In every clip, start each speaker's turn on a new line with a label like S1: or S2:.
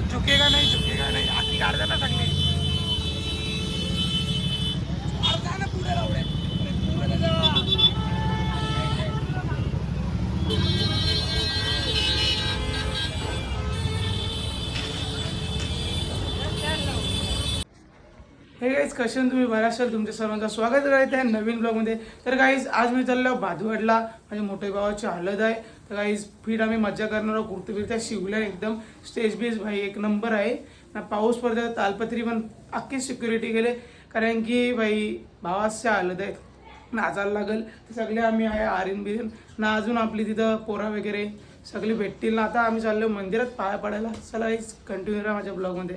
S1: झुकेगा नाही झुकेगा नाही। आखी काढता ना चांगली ना पुढे पुढे जा. हे गाईज कशन तुम्ही? बऱ्याच असाल तुमच्या सर्वांचं स्वागत करायचं आहे नवीन ब्लॉगमध्ये तर गाईज आज मी चाललो भादुवाडला माझ्या मोठ्या भावाची हलद आहे. तर काही फिट आम्ही मज्जा करणार आहोत कुर्ती फिरत्या शिवल्या एकदम स्टेज बीज भाई एक नंबर आहे ना पाऊस पडतो तालपत्री पण अख्खी सिक्युरिटी गेले कारण की भाई भावाच्या आलं आहेत नाचायला लागेल तर सगळे आम्ही आहे आर्यन बिर्यन ना अजून आपली तिथं पोरा वगैरे सगळी भेटतील ना आता आम्ही चाललो मंदिरात पाया पडायला चला कंटिन्यू राहा माझ्या ब्लॉगमध्ये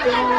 S2: Oh,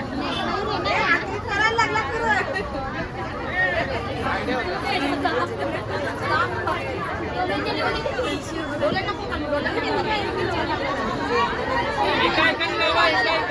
S3: इकडे पहा,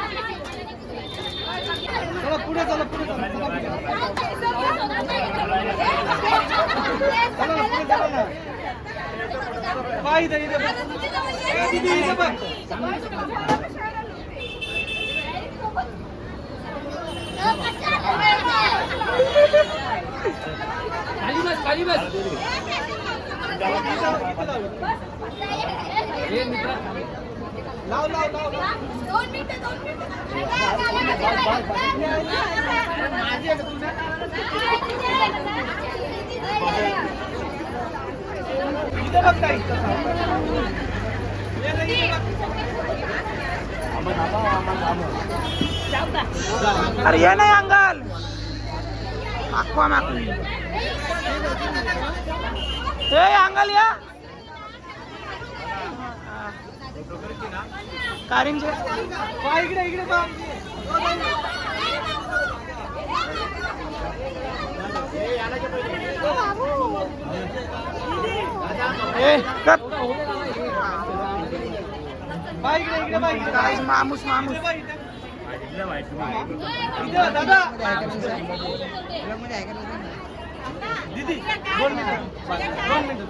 S3: चला पुढे चला पुढे चला चला पुढे. चला चला ना. इथं, इथं. ए, दीदी, इथं इथं इथं.
S1: अरे ये नाही अंगाल. मागवा मागवी ए अंगाल या. कारंजे
S3: इकडे इकडे मामूस
S1: ए
S3: दादा दीदी दोन मिनिट दोन मिनिट.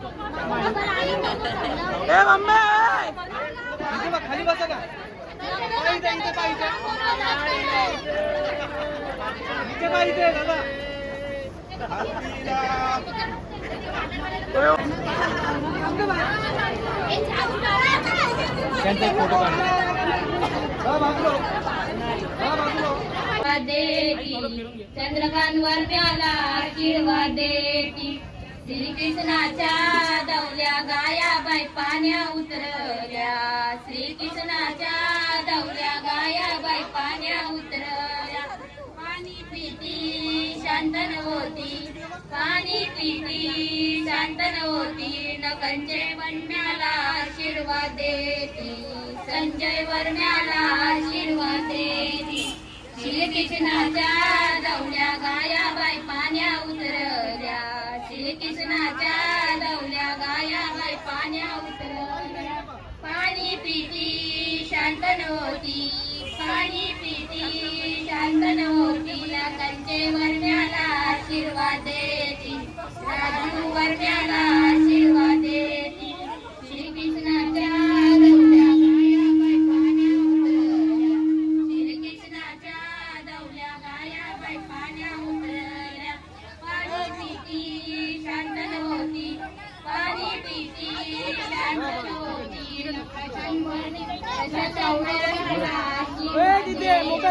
S1: ए मम्मी!
S3: इथे बघ, खाली बसा ना इथे इथे इथे इथे इथे दादा
S4: प्याला श्रीकृष्णाच्या दौल्या गाया बाई पाण्या उतरल्या. श्रीकृष्णाच्या दौल्या गाया बाई पाण्या उतरल्या. पाणी पिती शांतन होती. पाणी पिती शांतन होती. नकंचे वन्याला आशीर्वाद देती. संजय वर्ण्याला आशीर्वाद देती. श्रीकृष्णाच्या दौल्या गाया बाई पाण्या उतरल्या. श्रीकृष्णाच्या लवल्या गाया बाई पाण्या उतरल्या पाणी पिती शांत नव्हती. पाणी पिती शांत नव्हती. कंचे वर्ण्याला आशीर्वाद देती. राजू वर्ण्याला आशीर्वाद देती श्रीकृष्णाच्या दौल्या गाया बाई पाण्या उतरल्या श्रीकृष्णाच्या दौल्या गाया बाई पाण्या उतरल्या पाणी पिती शांत नव्हती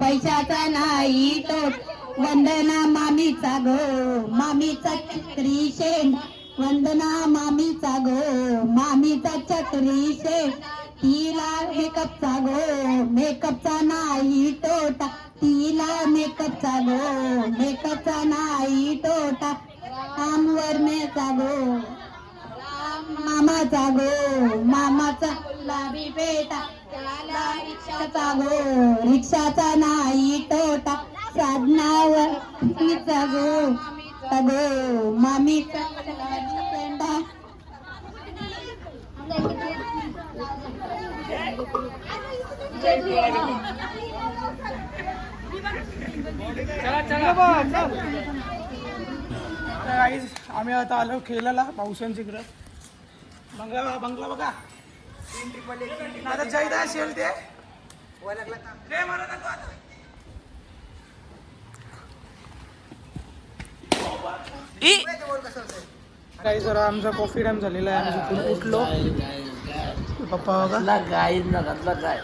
S5: पैशाचा नाही तो वंदना मामीचा गो मामीचा चक्री शेण. वंदना मामीचा गो मामीचा चक्री शेण. तिला मेकअपचा गो मेकअपचा नाही तोटा. तिला मेकअपचा गो मेकअपचा नाही तोटा. आमवरनेचा गो मामाचा गो मामाचा गुलाबी बेटा. त्याला रिक्षाचा गो रिक्षाचा नाही तोटा साधनावर तिचा गो गो मामीचा
S1: आम्ही आता आलो खेळायला पावसांच्या इकडं. बंगला बंगला बघा. आता जयदा असेल ते. रे मला नको आता. काही जरा आमचा कॉफी टाइम झालेला आहे. आम्ही झोपून उठलो. पप्पा बघा.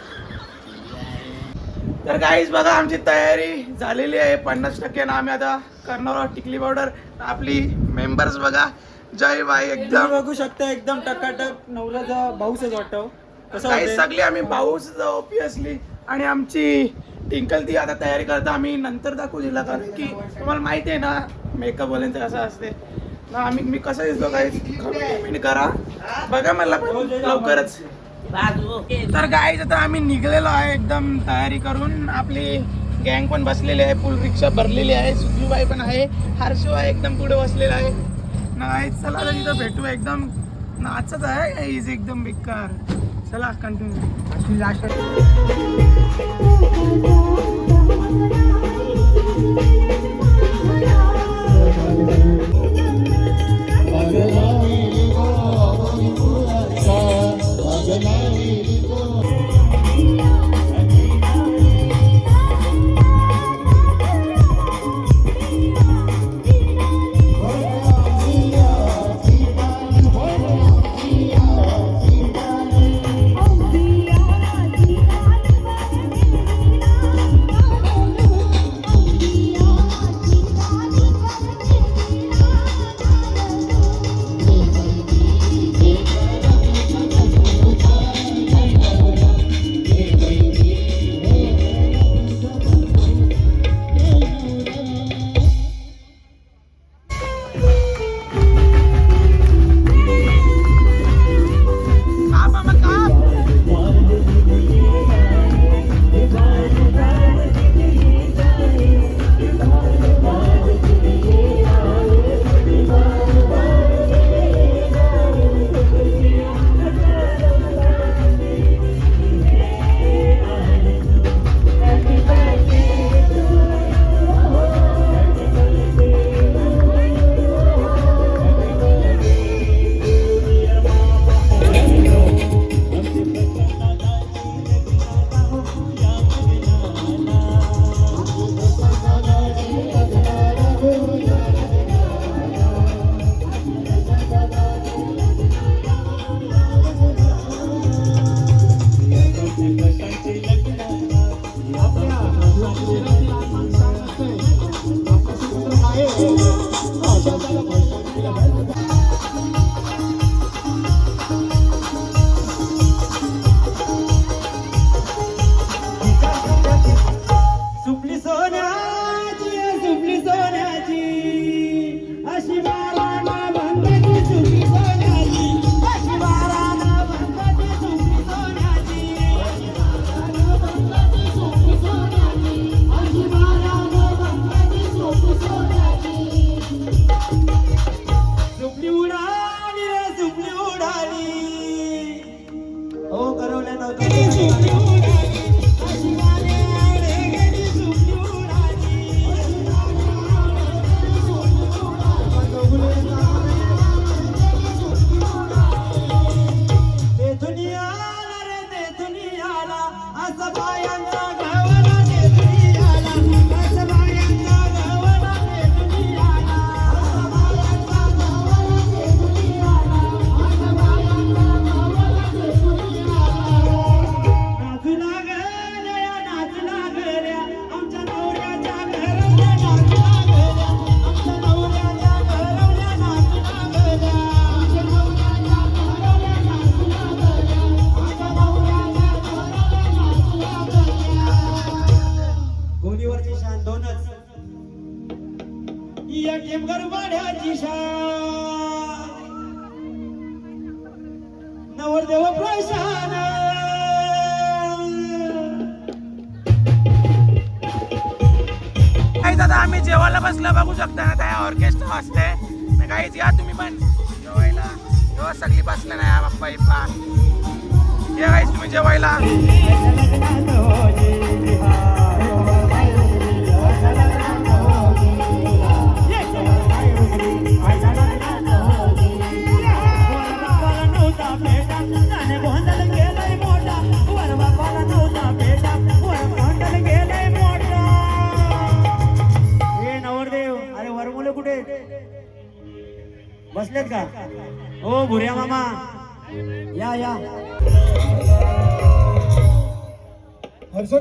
S1: तर काहीच बघा आमची तयारी झालेली आहे. पन्नास टक्के ना आम्ही आता करणार आहोत टिकली पावडर आपली मेंबर्स बघा. जय बाई एकदम.
S3: बघू शकता एकदम टकाटक नवऱ्याचा भाऊच वाटतो. होतंय?
S1: सगळी आम्ही भाऊच ऑब्विसली आणि आमची टिंकल ती आता तयारी करता आम्ही नंतर दाखवू दिला कारण की तुम्हाला माहिती आहे ना मेकअप वाल्यांचं कसं असते ना आम्ही मी कसं दिसतो काही कमेंट करा. बघा मला लवकरच. तर गाईज आता आम्ही निघलेलो आहे एकदम तयारी करून. आपली गँग पण बसलेली आहे फुल रिक्षा भरलेली आहे. सुजूबाई पण आहे. हर्षू आहे एकदम पुढे बसलेला आहे. नाही. चला आता तिथं भेटू एकदम. नाचत आहे इज एकदम बेकार? चला कंटिन्यू
S6: नटीनं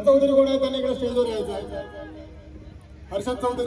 S6: चौधरी कोण आहे त्यांना इकडे स्टेजवर यायचं आहे हर्षद चौधरी.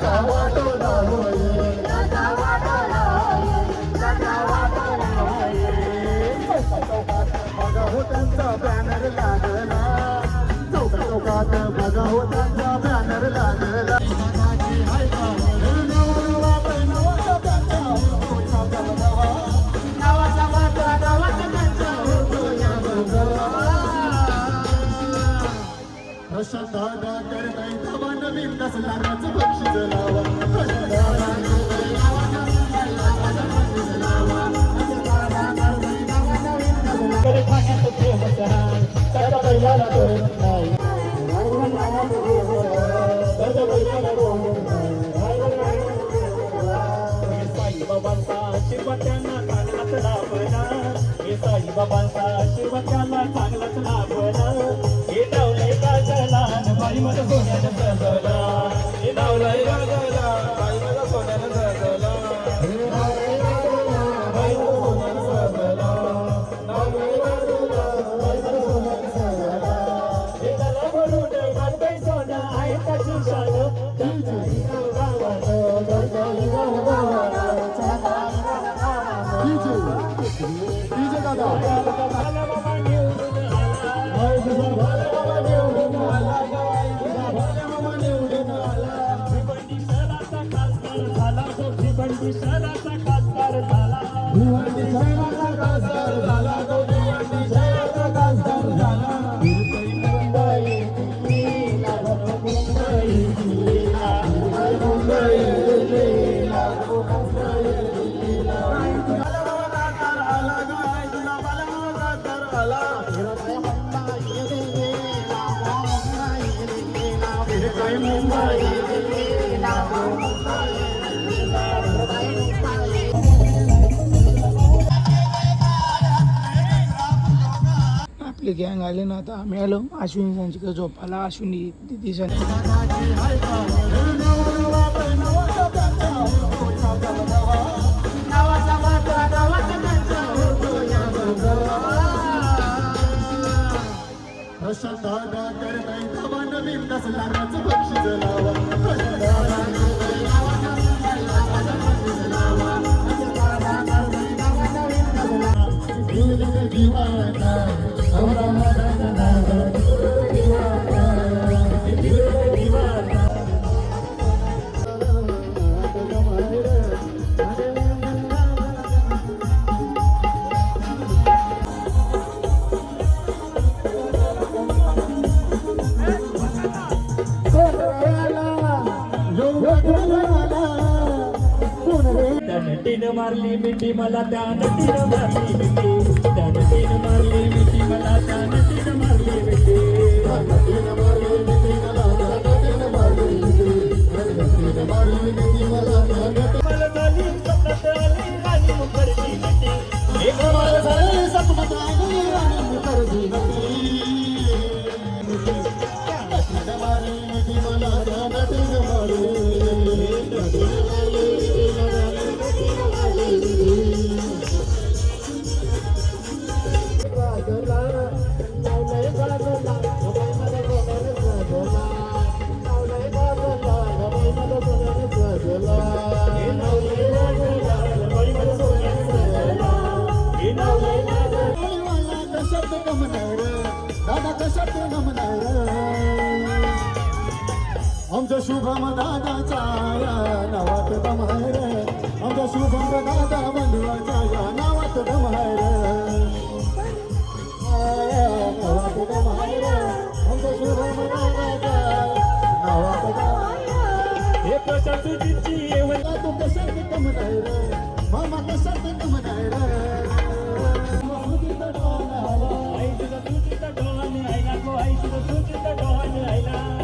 S6: Come on.
S3: बाबांचा आशीर्वाद त्यांना कानात लावला. हे साईबाबांचा आशीर्वाद त्यांना
S1: গৌরায় गँग आले ना आता आम्ही आलो. अश्विनी त्यांच्याकडे झोपाला अश्विनी दिदी
S6: अशा दादा करता बक्षीस लावा
S3: la da da da
S6: आमच्या शुभम दादाचा नावात दमहर आमच्या शुभम दादा बंधुवाच्या या नावात दमहर नावात दमायर आमच्या शुभम दादाच्या नावात दमायर
S3: हे प्रशासकीची येवण
S6: तू कशात कमनायर मामा कशात कमनायर
S3: आई तुझं तुझीचं डोहाने आईला गो आई तुझं आई तुझा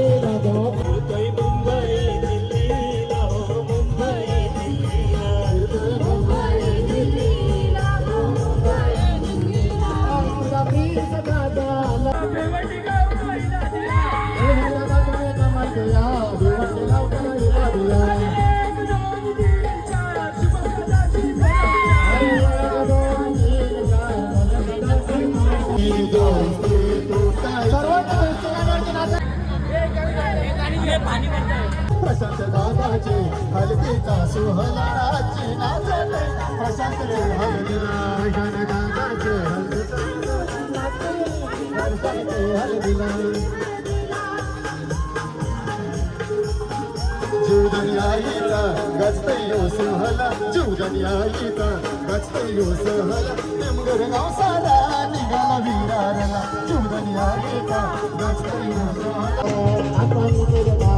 S6: बाबाचे दादाचे हलकीचा सुहलाची नाचले प्रशांत रे हलदिला गण दादाचे हलकीचा प्रशांत हलदिला जीवदनियाईचा गजतयो सहला जीवदनियाईचा गजतयो सुहला. निमगर गाव सारा निघाला विरारला. जीवदनियाईचा गजतयो सहला.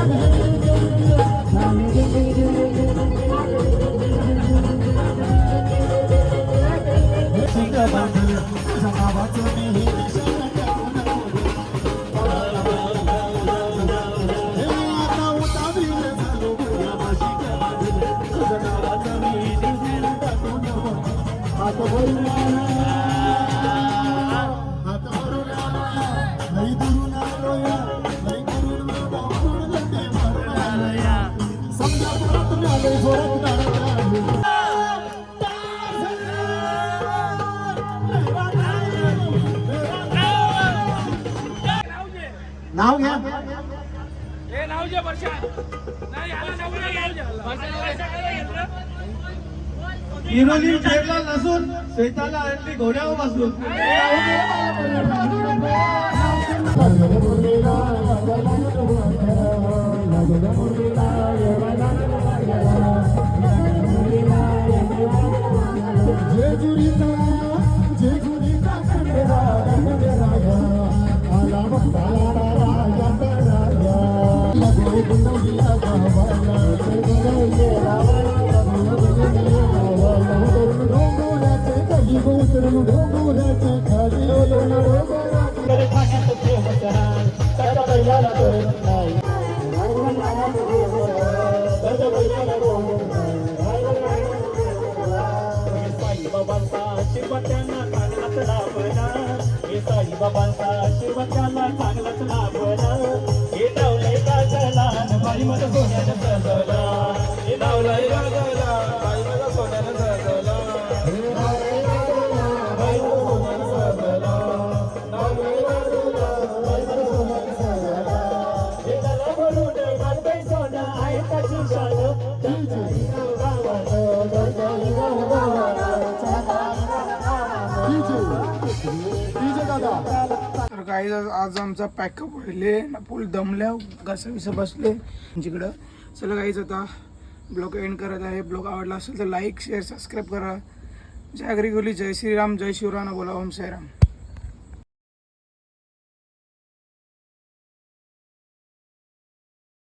S1: Thank you.
S7: विरोधी नसून श्वेताला आणली घोड्यावर बसून
S6: जेजुरीचा
S3: आशीर्वाद त्यांना चांगलाच लाभला हे हे डावलंय काजला बाई मला सोन्यानं सजवला हे डावलंय काजला बाई मला सोन्यानं सजवला गावाचं
S1: आज आमचा पॅकअप व्हायले ना फुल दमल्या घसा विसा बसले. जिकडं. चला काहीच आता ब्लॉग एंड करत आहे. ब्लॉग आवडला असेल तर लाईक शेअर सबस्क्राईब करा. जय अग्री गोली जय श्रीराम जय शिवराम बोला. ओम साईराम.